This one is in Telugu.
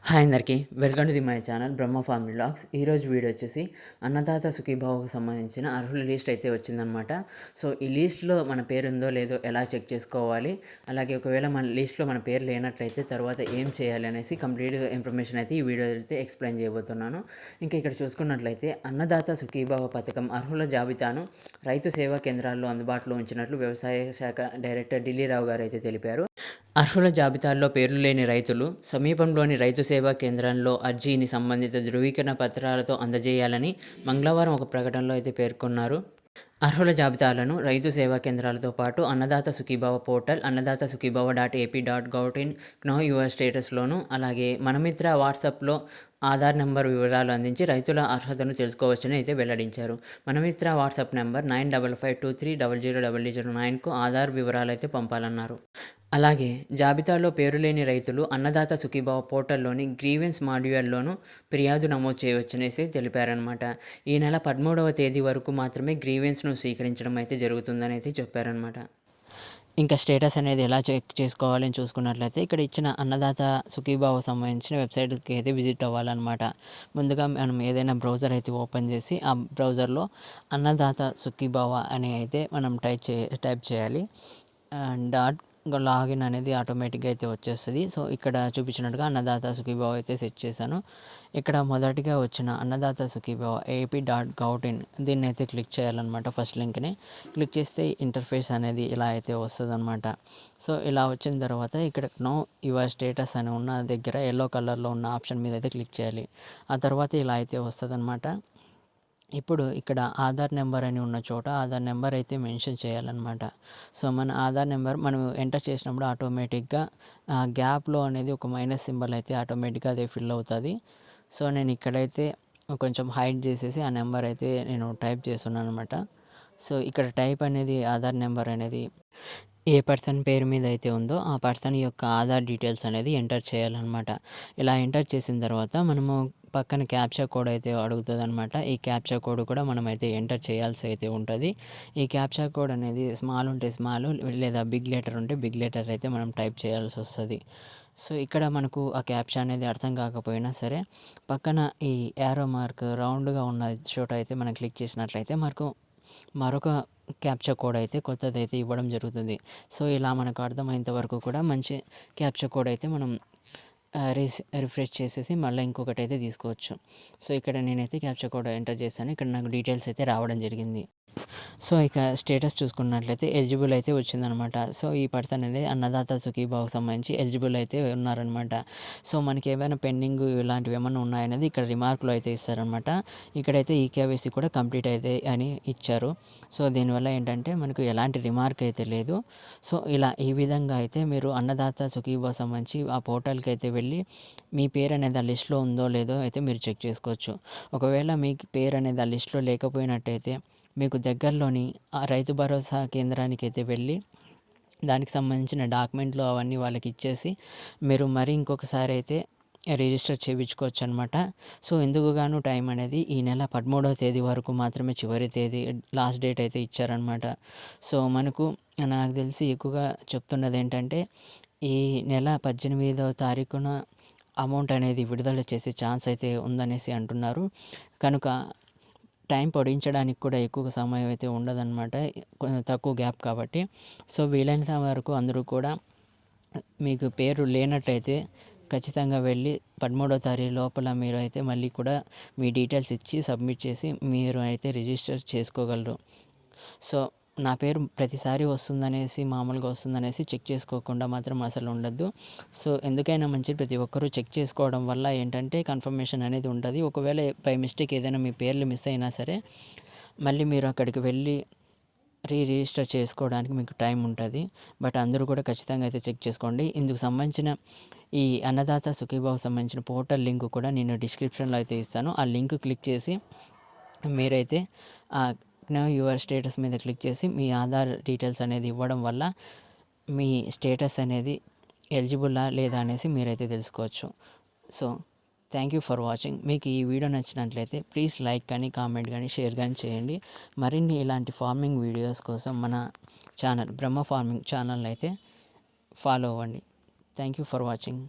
హాయ్ అందరికీ welcome to the my channel Brahma farm blogs ఈరోజు వీడియో వచ్చేసి అన్నదాత సుఖీభావకు సంబంధించిన అర్హుల లిస్ట్ అయితే వచ్చిందనమాట సో ఈ లిస్ట్లో మన పేరు ఉందో లేదో ఎలా చెక్ చేసుకోవాలి అలాగే ఒకవేళ మన లిస్ట్లో మన పేరు లేనట్లయితే తర్వాత ఏం చేయాలి అనేసి కంప్లీట్గా ఇన్ఫర్మేషన్ అయితే ఈ వీడియో అయితే ఎక్స్ప్లెయిన్ చేయబోతున్నాను. ఇంకా ఇక్కడ చూసుకున్నట్లయితే అన్నదాత సుఖీభావ పథకం అర్హుల జాబితాను రైతు సేవా కేంద్రాల్లో అందుబాటులో ఉంచినట్లు వ్యవసాయ శాఖ డైరెక్టర్ ఢిల్లీ రావు గారు అయితే తెలిపారు. అర్హుల జాబితాల్లో పేర్లు లేని రైతులు సమీపంలోని రైతు సేవా కేంద్రంలో అర్జీని సంబంధిత ధృవీకరణ పత్రాలతో అందజేయాలని మంగళవారం ఒక ప్రకటనలో అయితే పేర్కొన్నారు. అర్హుల జాబితాలను రైతు సేవా కేంద్రాలతో పాటు Annadata Sukhibhava portal Annadata Sukhibhava dot AP dot gov in know your స్టేటస్లోను అలాగే మనమిత్ర వాట్సాప్లో ఆధార్ నెంబర్ వివరాలు అందించి రైతుల అర్హతను తెలుసుకోవచ్చని అయితే వెల్లడించారు. Manamitra WhatsApp number nine double five two three double zero double zero నైన్కు Aadhaar వివరాలు అయితే పంపాలన్నారు. అలాగే జాబితాలో పేరు లేని రైతులు అన్నదాత సుఖీభావ పోర్టల్లోని గ్రీవెన్స్ మాడ్యూల్లోనూ ఫిర్యాదు నమోదు చేయవచ్చనేసి తెలిపారనమాట ఈ నెల పదమూడవ తేదీ వరకు మాత్రమే గ్రీవెన్స్ను స్వీకరించడం అయితే జరుగుతుందని అయితే చెప్పారనమాట ఇంకా స్టేటస్ అనేది ఎలా చెక్ చేసుకోవాలని చూసుకున్నట్లయితే ఇక్కడ ఇచ్చిన అన్నదాత సుఖీభావ సంబంధించిన వెబ్సైట్కి అయితే విజిట్ అవ్వాలన్నమాట. ముందుగా మనం ఏదైనా బ్రౌజర్ అయితే ఓపెన్ చేసి ఆ బ్రౌజర్లో అన్నదాత సుఖీభావ అని అయితే మనం టైప్ చే టైప్ చేయాలి. డాట్ లాగిన్ అనేది ఆటోమేటిక్గా అయితే వచ్చేస్తుంది. సో ఇక్కడ చూపించినట్టుగా అన్నదాత సుఖీభావ అయితే సెట్ చేశాను. ఇక్కడ మొదటిగా వచ్చిన Annadata Sukhibhava AP dot gov in దీన్ని అయితే క్లిక్ చేయాలన్నమాట ఫస్ట్ లింక్ని క్లిక్ చేస్తే ఇంటర్ఫేస్ అనేది ఇలా అయితే వస్తుంది అనమాట సో ఇలా వచ్చిన తర్వాత ఇక్కడ నో యువర్ స్టేటస్ అని ఉన్న దగ్గర ఎల్లో కలర్లో ఉన్న ఆప్షన్ మీద అయితే క్లిక్ చేయాలి. ఆ తర్వాత ఇలా అయితే వస్తుంది అనమాట ఇప్పుడు ఇక్కడ ఆధార్ నెంబర్ అని ఉన్న చోట ఆధార్ నెంబర్ అయితే మెన్షన్ చేయాలన్నమాట. సో మన ఆధార్ నెంబర్ మనం ఎంటర్ చేసినప్పుడు ఆటోమేటిక్గా గ్యాప్లో అనేది ఒక మైనస్ సింబల్ అయితే ఆటోమేటిక్గా అదే ఫిల్ అవుతుంది. సో నేను ఇక్కడైతే కొంచెం హైడ్ చేసేసి ఆ నెంబర్ అయితే నేను టైప్ చేస్తున్నాను అనమాట సో ఇక్కడ టైప్ అనేది ఆధార్ నెంబర్ అనేది ఏ పర్సన్ పేరు మీద అయితే ఉందో ఆ పర్సన్ యొక్క ఆధార్ డీటెయిల్స్ అనేది ఎంటర్ చేయాలన్నమాట. ఇలా ఎంటర్ చేసిన తర్వాత మనము పక్కన క్యాప్చా కోడ్ అయితే అడుగుతుంది అనమాట ఈ క్యాప్చా కోడ్ కూడా మనం అయితే ఎంటర్ చేయాల్సి అయితే ఉంటుంది. ఈ క్యాప్చా కోడ్ అనేది స్మాల్ ఉంటే స్మాల్ లేదా బిగ్ లెటర్ ఉంటే బిగ్ లెటర్ అయితే మనం టైప్ చేయాల్సి వస్తుంది. సో ఇక్కడ మనకు ఆ క్యాప్చా అనేది అర్థం కాకపోయినా సరే పక్కన ఈ యారో మార్క్ రౌండ్గా ఉన్న చోట అయితే మనం క్లిక్ చేసినట్లయితే మనకు మరొక క్యాప్చా కోడ్ అయితే కొత్తది అయితే ఇవ్వడం జరుగుతుంది. సో ఇలా మనకు అర్థమైనంత వరకు కూడా మంచి క్యాప్చా కోడ్ అయితే మనం రీస్ రిఫ్రెష్ చేసేసి మళ్ళీ ఇంకొకటి అయితే తీసుకోవచ్చు. సో ఇక్కడ నేనైతే క్యాప్చా కోడ్ ఎంటర్ చేశాను. ఇక్కడ నాకు డీటెయిల్స్ అయితే రావడం జరిగింది. సో ఇక స్టేటస్ చూసుకున్నట్లయితే ఎలిజిబుల్ అయితే వచ్చిందనమాట. సో ఈ పడతాను అనేది అన్నదాత సుఖీభావకు సంబంధించి ఎలిజిబుల్ అయితే ఉన్నారనమాట. సో మనకి ఏమైనా పెండింగ్ ఇలాంటివి ఏమైనా ఉన్నాయనేది ఇక్కడ రిమార్కులు అయితే ఇస్తారనమాట. ఇక్కడైతే ఈ కేవైసీ కూడా కంప్లీట్ అయితే అని ఇచ్చారు. సో దీనివల్ల ఏంటంటే మనకు ఎలాంటి రిమార్క్ అయితే లేదు. సో ఇలా ఈ విధంగా అయితే మీరు అన్నదాత సుఖీభావ సంబంధించి ఆ పోర్టల్కి అయితే వెళ్ళి మీ పేరు అనేది ఆ లిస్ట్లో ఉందో లేదో అయితే మీరు చెక్ చేసుకోవచ్చు. ఒకవేళ మీ పేరు అనేది ఆ లిస్ట్లో లేకపోయినట్టయితే మీకు దగ్గరలోని ఆ రైతు భరోసా కేంద్రానికి అయితే వెళ్ళి దానికి సంబంధించిన డాక్యుమెంట్లు అవన్నీ వాళ్ళకి ఇచ్చేసి మీరు మరి ఇంకొకసారి అయితే రిజిస్టర్ చేయించుకోవచ్చు అనమాట సో ఎందుకుగాను టైం అనేది ఈ నెల పదమూడవ తేదీ వరకు మాత్రమే చివరి తేదీ లాస్ట్ డేట్ అయితే ఇచ్చారనమాట సో మనకు నాకు తెలిసి ఎక్కువగా చెప్తున్నది ఏంటంటే ఈ నెల పద్దెనిమిదవ తారీఖున అమౌంట్ అనేది విడుదల చేసే ఛాన్స్ అయితే ఉందనేసి అంటున్నారు. కనుక టైం పొడించడానికి కూడా ఎక్కువ సమయం అయితే ఉండదన్నమాట. తక్కువ గ్యాప్ కాబట్టి. సో వీలైనంత వరకు అందరూ కూడా మీకు పేరు లేనట్టయితే ఖచ్చితంగా వెళ్ళి పదమూడో తారీఖు లోపల మీరు అయితే మళ్ళీ కూడా మీ డీటెయిల్స్ ఇచ్చి సబ్మిట్ చేసి మీరు అయితే రిజిస్టర్ చేసుకోగలరు. సో నా పేరు ప్రతిసారి వస్తుందనేసి మామూలుగా వస్తుందనేసి చెక్ చేసుకోకుండా మాత్రం అసలు ఉండద్దు. సో ఎందుకైనా మంచిది ప్రతి ఒక్కరూ చెక్ చేసుకోవడం వల్ల ఏంటంటే కన్ఫర్మేషన్ అనేది ఉంటుంది. ఒకవేళ బై మిస్టేక్ ఏదైనా మీ పేర్లు మిస్ అయినా సరే మళ్ళీ మీరు అక్కడికి వెళ్ళి రీ రిజిస్టర్ చేసుకోవడానికి మీకు టైం ఉంటుంది. బట్ అందరూ కూడా ఖచ్చితంగా అయితే చెక్ చేసుకోండి. ఇందుకు సంబంధించిన ఈ అన్నదాత సుఖీబాబు సంబంధించిన పోర్టల్ లింక్ కూడా నేను డిస్క్రిప్షన్లో అయితే ఇస్తాను. ఆ లింక్ క్లిక్ చేసి మీరైతే నో యువర్ స్టేటస్ మీద క్లిక్ చేసి మీ ఆధార్ డీటెయిల్స్ అనేది ఇవ్వడం వల్ల మీ స్టేటస్ అనేది ఎలిజిబుల్లా లేదా అనేసి మీరైతే తెలుసుకోవచ్చు. So thank you for watching. మీకు ఈ వీడియో నచ్చినట్లయితే ప్లీజ్ లైక్ కానీ కామెంట్ కానీ షేర్ కానీ చేయండి. మరిన్ని ఇలాంటి ఫార్మింగ్ వీడియోస్ కోసం మన ఛానల్ బ్రహ్మ ఫార్మింగ్ ఛానల్ అయితే ఫాలో అవ్వండి. Thank you for watching.